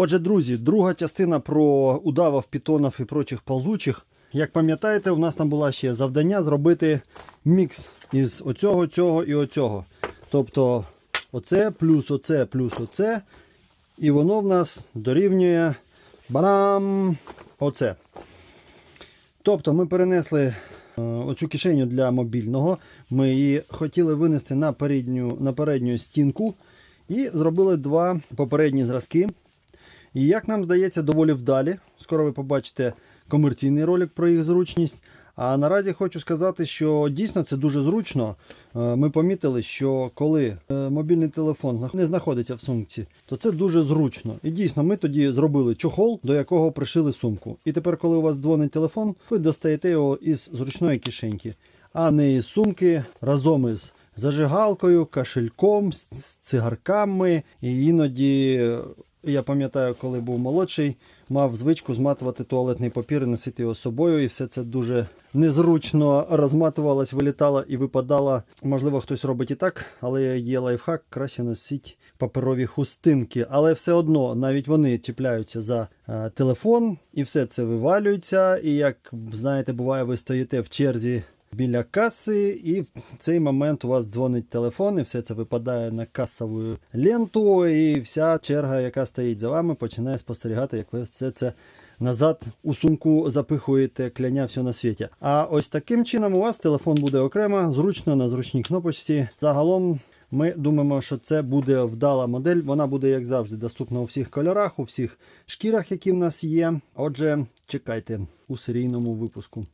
Отже, друзі, друга частина про удавів, пітонів і прочих ползучих. Як пам'ятаєте, у нас там було ще завдання зробити мікс із оцього, цього і оцього. Тобто оце плюс оце плюс оце. І воно в нас дорівнює барам оце. Тобто ми перенесли е, оцю кишеню для мобільного. Ми її хотіли винести на передню, на передню стінку і зробили два попередні зразки. І як нам здається, доволі вдалі. Скоро ви побачите комерційний ролик про їх зручність. А наразі хочу сказати, що дійсно це дуже зручно. Е, Ми помітили, що коли е, мобільний телефон не знаходиться в сумці, то це дуже зручно. І дійсно, ми тоді зробили чохол, до якого пришили сумку. І тепер, коли у вас дзвонить телефон, ви достаєте його із зручної кишеньки, а не із сумки разом із зажигалкою, кошельком, з цигарками. І іноді, е, я пам'ятаю, коли був молодший, мав звичку зматувати туалетний папір і носити його з собою, і все це дуже незручно розматувалось, вилітало і випадало. Можливо, хтось робить і так, але є лайфхак, краще носіть паперові хустинки. Але все одно навіть вони чіпляються за е, телефон, і все це вивалюється. І як знаєте, буває, ви стоїте в черзі. Біля каси, і в цей момент у вас дзвонить телефон, і все це випадає на касову ленту, і вся черга, яка стоїть за вами, починає спостерігати, як ви все це назад у сумку запихуєте, кляня все на світі. А ось таким чином у вас телефон буде окремо, зручно на зручній кнопочці. Загалом ми думаємо, що це буде вдала модель. Вона буде, як завжди, доступна у всіх кольорах, у всіх шкірах, які в нас є. Отже, чекайте у серійному випуску.